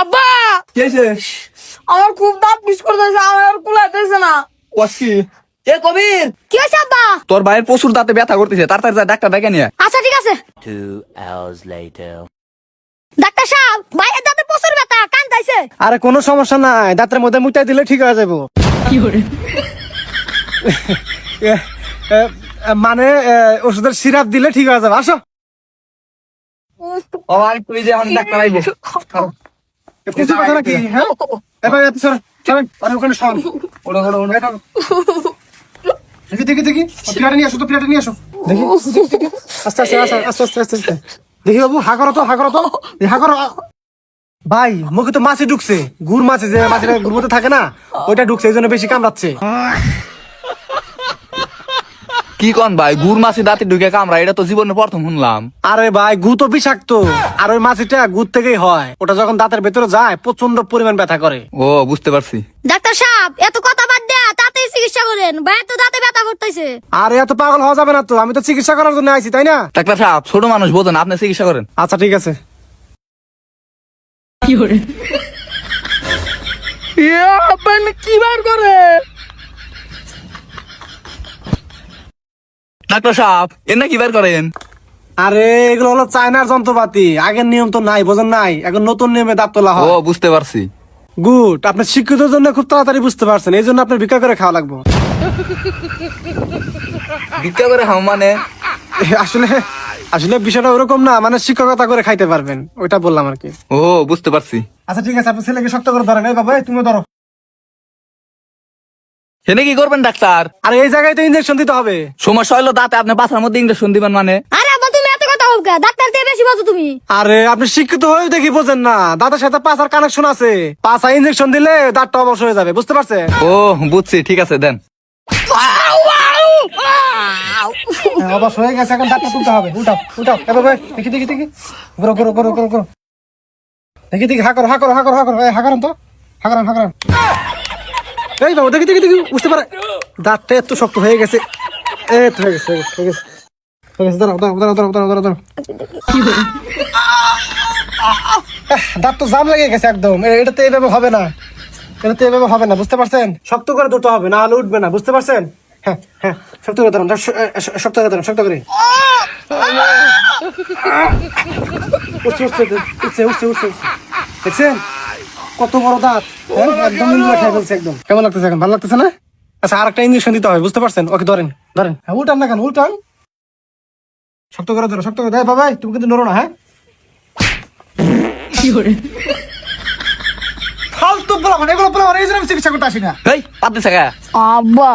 আব্বা! কি আমার খুব দাঁত পিস করতেছে আমার কুলাইতেছে না। ওয়াসকি এ কবির! কি হয়েছে আব্বা? তোর ভাইয়ের প্রচুর দাঁতে ব্যথা করতেছে তাড়াতাড়ি যা ডাক্তার ডেকে নিয়ে আচ্ছা ঠিক আছে। Two hours later. ডাক্তার সাহেব বাইরের দাঁতে প্রচুর ব্যথা কান তাইছে আরে কোনো সমস্যা নাই দাঁতের মধ্যে মুটাই দিলে ঠিক হয়ে যাব। এ, এ, মানে ওষুধের সিরাপ দিলে ঠিক হয়ে যাবে। আসো। ও ভাই তুই যে এখন ডাক্তার আইবে। কিছু কথা নাকি? হ্যাঁ? এবার এত সর চলেন আরে ওখানে সর। ওড়ো ওড়ো ওড়ো দেখি দেখি দেখি। প্লেটে নিয়ে আসো তো প্লেটে নিয়ে আসো। দেখি। আস্তে আস্তে আস্তে আস্তে আস্তে আস্তে আস্তে। দেখি বাবু হা করো তো হা করো তো। হা করো। ভাই মুখে তো মাছি ঢুকছে। গুড় মাছে যে মাছের গুড় মধ্যে থাকে না ওইটা ঢুকছে এই জন্য বেশি কামড়াচ্ছে। কি কন ভাই গুড় মাছি দাঁতে ঢুকে কামড়া এটা তো জীবনে প্রথম শুনলাম। আরে ভাই গু তো বিষাক্ত। আর ওই মাছিটা গুড় থেকেই হয়। ওটা যখন দাঁতের ভেতরে যায় প্রচণ্ড পরিমাণ ব্যথা করে। ও বুঝতে পারছি। ডাক্তার সাহেব এত কথা বাদ দেয়া তাতেই চিকিৎসা করেন। ভাই তো দাঁতে ব্যথা করতেছে। আর এত পাগল হওয়া যাবে না তো আমি তো চিকিৎসা করার জন্য আইছি তাই না? ডাক্তার সাহেব ছোট মানুষ বোঝেন আপনি চিকিৎসা করেন। আচ্ছা ঠিক আছে। ইয়ে, আব্বা এনে কি বার করে? ডাক্তার সাহেব এর কি বের করেন? আরে এগুলো হলো চায়নার যন্ত্রপাতি। আগের নিয়ম তো নাই বোঝেন নাই? এখন নতুন নিয়মে দাঁত তোলা হয়। ও বুঝতে পারছি। গুড আপনি শিক্ষিতের জন্য খুব তাড়াতাড়ি বুঝতে পারছেন এই জন্য আপনার ভিক্ষা করে খাওয়া লাগবে। ভিক্ষা করে হাম মানে? আসলে আসলে বিষয়টা ওরকম না মানে শিক্ষকতা করে খাইতে পারবেন ওইটা বললাম আর কি। ও বুঝতে পারছি। আচ্ছা ঠিক আছে আপনি ছেলেকে শক্ত করে ধরেন। এই বাবা তুমিও ধরো। সেনে কি করবেন ডাক্তার? আর এই জায়গায় তো ইঞ্জেকশন দিতে হবে। সমস্যা হলো দাঁতে আপনি পাছার মধ্যে ইঞ্জেকশন দিবেন মানে? আরে আব্বা তুমি এত কথা বলকা ডাক্তার দিয়ে বেশি বলছো তুমি। আরে আপনি শিক্ষিত হয়ে দেখি বোঝেন না। দাঁতের সাথে পাঁচার কানেকশন আছে। পাঁচা ইঞ্জেকশন দিলে দাঁতটা অবশ্য হয়ে যাবে বুঝতে পারছেন? ও বুঝছি ঠিক আছে দেন। হ্যাঁ, অবশ্য হয়ে গেছে এখন দাঁতটা তুলতে হবে। উঠাও উঠাও এবার ভাই দেখি দেখি দেখি। করো করো করো করো দেখি দেখি হা করো হা করো হা করো হা করো এই, হা করেন তো। হা করেন হা করেন এই বাবু দেখি দেখি দেখি বুঝতে পারে। দাঁতটা এত শক্ত হয়ে গেছে। এই হয়ে গেছে হয়ে গেছে, দাঁত তো জাম লেগে গেছে একদম। এ- এটাতে এভাবে হবে না। এটাতে এভাবে হবে না বুঝতে পারছেন? শক্ত করে দুটো হবে না হলে উঠবে না বুঝতে পারছেন? হ্যাঁ হ্যাঁ শক্ত করে শক্ত করে শক্ত করে। দেখছেন? কত বড় দাঁত? হ্যাঁ? একদম নির্মলা খাই ফেলছে একদম। কেমন লাগতেছে এখন? ভালো লাগতেছে না? আচ্ছা আর একটা ইঞ্জেকশন দিতে হবে বুঝতে পারছেন? ওকে ধরেন ধরেন। হ্যাঁ উল্টান না কেন? উল্টান। শক্ত করে ধরো শক্ত করে। দেয় বাবাই তুমি কিন্তু নড়ো না হ্যাঁ? ফালতু বলা মানে এগুলো বলা মানে এই জন্য চিকিৎসা করতে আসি না। এই পাত দিছে আব্বা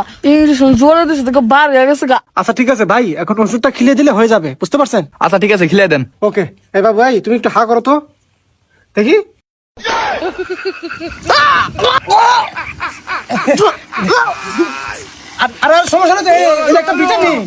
জোরে দিছে থেকে বার হয়ে গেছে গা। আচ্ছা ঠিক আছে ভাই এখন ওষুধটা খিলিয়ে দিলে হয়ে যাবে বুঝতে পারছেন? আচ্ছা ঠিক আছে খিলে দেন। ওকে এই বাবু ভাই তুমি একটু হা করো তো। দেখি। আর- সমস্যা নেই এই একটা ভিটামিন।